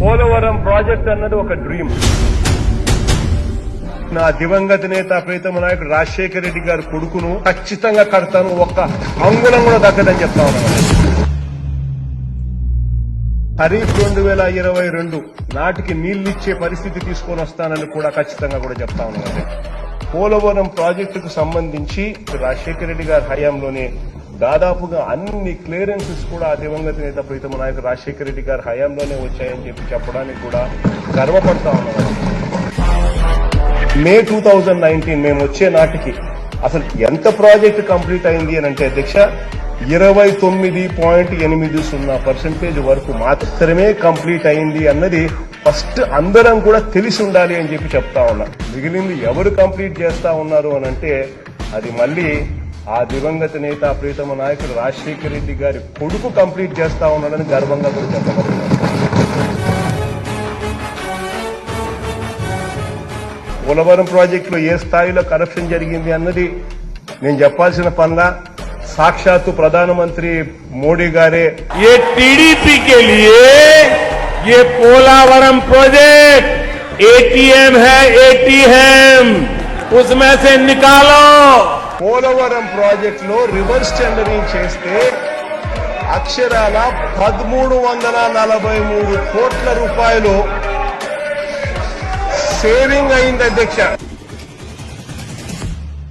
Polavaram project అన్నది ఒక dream. నా దివంగత నేత ప్రీతమ నాయకుడు రాజశేఖర రెడ్డి గారి కొడుకును ఖచ్చితంగా కడతాను. ఒక్క అంగుళం కూడా దక్కదని చెప్తా ఉన్నాను ఖరీఫ్ రెండు వేల ఇరవై రెండు నాటికి నీళ్ళిచ్చే పరిస్థితి తీసుకొని వస్తానని కూడా ఖచ్చితంగా కూడా చెప్తా ఉన్నాను పోలవరం ప్రాజెక్టుకు సంబంధించి రాజశేఖర రెడ్డి గారి హయాంలోనే దాదాపుగా అన్ని క్లియరెన్సెస్ కూడా ఆ దివంగత నేత ప్రీతమ నాయకు రాజశేఖర రెడ్డి గారి హయాంలోనే వచ్చాయని చెప్పి చెప్పడానికి కూడా గర్వపడతా ఉన్నాను మే టూ థౌజండ్ నైన్టీన్ మేము వచ్చే నాటికి అసలు ఎంత ప్రాజెక్ట్ కంప్లీట్ అయింది అని అంటే అధ్యక్ష ఇరవై తొమ్మిది పాయింట్ ఎనిమిది సున్నా పర్సెంటేజ్ వరకు మాత్రమే కంప్లీట్ అయింది అన్నది ఫస్ట్ అందరం కూడా తెలిసి ఉండాలి అని చెప్పి చెప్తా ఉన్నా. మిగిలింది ఎవరు కంప్లీట్ చేస్తా ఉన్నారు అని అంటే అది మళ్ళీ ఆ దివంగత నేత ప్రీతమ నాయకుడు రాజశేఖర రెడ్డి గారి కొడుకు కంప్లీట్ చేస్తా ఉన్నాడని గర్వంగా కూడా చెప్పగలుగుతున్నాను పోలవరం ప్రాజెక్టులో ఏ స్థాయిలో కరప్షన్ జరిగింది అన్నది నేను చెప్పాల్సిన పనుల సాక్షాత్తు ప్రధానమంత్రి మోడీ గారే ये टीडीपी के लिए ये पोलावरम प्रोजेक्ट एटीएम है एटीएम उसमें से निकालो పోలవరం ప్రాజెక్ట్లో రివర్స్ టెండరింగ్ చేస్తే అక్షరాల పదమూడు వందల నలభై మూడు కోట్ల రూపాయలు సేవింగ్ అయింది అధ్యక్ష.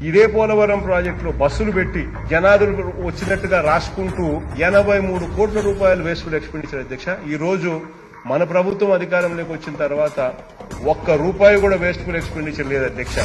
ఇదే పోలవరం ప్రాజెక్ట్లో బస్సులు పెట్టి జనాదులు వచ్చినట్టుగా రాసుకుంటూ ఎనభై మూడు కోట్ల రూపాయలు వేసుకుని ఎక్స్పెండిచర్ అధ్యక్ష. ఈ రోజు మన ప్రభుత్వం అధికారంలోకి వచ్చిన తర్వాత ఒక్క రూపాయి కూడా వేస్ట్ఫుల్ ఎక్స్పెండిచర్ లేదు అధ్యక్ష.